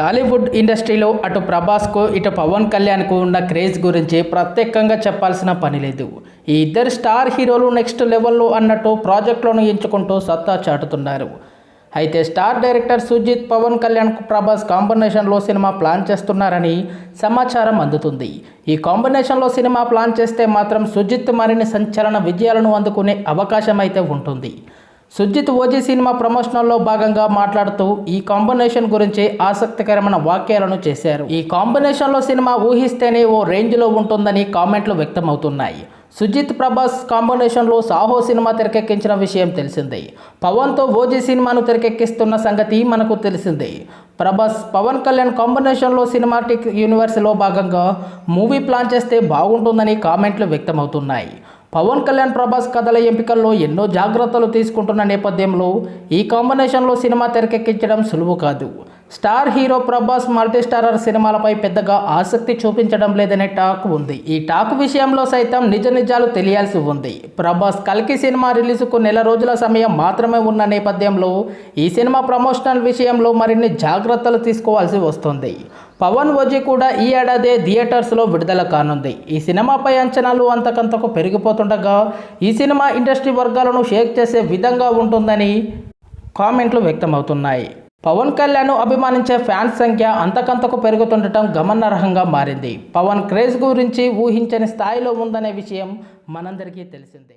టాలీవుడ్ ఇండస్ట్రీలో అటు ప్రభాస్కు ఇటు పవన్ కళ్యాణ్కు ఉన్న క్రేజ్ గురించి ప్రత్యేకంగా చెప్పాల్సిన పని లేదు. ఈ ఇద్దరు స్టార్ హీరోలు నెక్స్ట్ లెవెల్లో అన్నట్టు ప్రాజెక్టులను ఎంచుకుంటూ సత్తా చాటుతున్నారు. అయితే స్టార్ డైరెక్టర్ సుజిత్ పవన్ కళ్యాణ్ ప్రభాస్ కాంబినేషన్లో సినిమా ప్లాన్ చేస్తున్నారని సమాచారం అందుతుంది. ఈ కాంబినేషన్లో సినిమా ప్లాన్ చేస్తే మాత్రం సుజిత్ మరిన్ని సంచలన విజయాలను అందుకునే అవకాశం అయితే ఉంటుంది. సుజిత్ ఓజీ సినిమా ప్రమోషనల్లో భాగంగా మాట్లాడుతూ ఈ కాంబినేషన్ గురించి ఆసక్తికరమైన వ్యాఖ్యలను చేశారు. ఈ కాంబినేషన్లో సినిమా ఊహిస్తేనే ఓ రేంజ్లో ఉంటుందని కామెంట్లు వ్యక్తమవుతున్నాయి. సుజిత్ ప్రభాస్ కాంబినేషన్లో సాహో సినిమా తెరకెక్కించిన విషయం తెలిసిందే. పవన్తో ఓజీ సినిమాను తెరకెక్కిస్తున్న సంగతి మనకు తెలిసిందే. ప్రభాస్ పవన్ కళ్యాణ్ కాంబినేషన్లో సినిమాటిక్ యూనివర్స్లో భాగంగా మూవీ ప్లాన్ చేస్తే బాగుంటుందని కామెంట్లు వ్యక్తమవుతున్నాయి. పవన్ కళ్యాణ్ ప్రభాస్ కథల ఎంపికల్లో ఎన్నో జాగ్రత్తలు తీసుకుంటున్న నేపథ్యంలో ఈ కాంబినేషన్లో సినిమా తెరకెక్కించడం సులువు కాదు. స్టార్ హీరో ప్రభాస్ మల్టీస్టారర్ సినిమాలపై పెద్దగా ఆసక్తి చూపించడం లేదనే టాక్ ఉంది. ఈ టాక్ విషయంలో సైతం నిజ నిజాలు తెలియాల్సి ఉంది. ప్రభాస్ కల్కి సినిమా రిలీజ్కు నెల రోజుల సమయం మాత్రమే ఉన్న నేపథ్యంలో ఈ సినిమా ప్రమోషనల్ విషయంలో మరిన్ని జాగ్రత్తలు తీసుకోవాల్సి వస్తుంది. పవన్ వజీ కూడా ఈ ఏడాదే థియేటర్స్లో విడుదల కానుంది. ఈ సినిమాపై అంచనాలు అంతకంతకు పెరిగిపోతుండగా ఈ సినిమా ఇండస్ట్రీ వర్గాలను షేక్ చేసే విధంగా ఉంటుందని కామెంట్లు వ్యక్తమవుతున్నాయి. పవన్ కళ్యాణ్ అభిమానించే ఫ్యాన్స్ సంఖ్య అంతకంతకు పెరుగుతుండటం గమనార్హంగా మారింది. పవన్ క్రేజ్ గురించి ఊహించని స్థాయిలో ఉందనే విషయం మనందరికీ తెలిసిందే.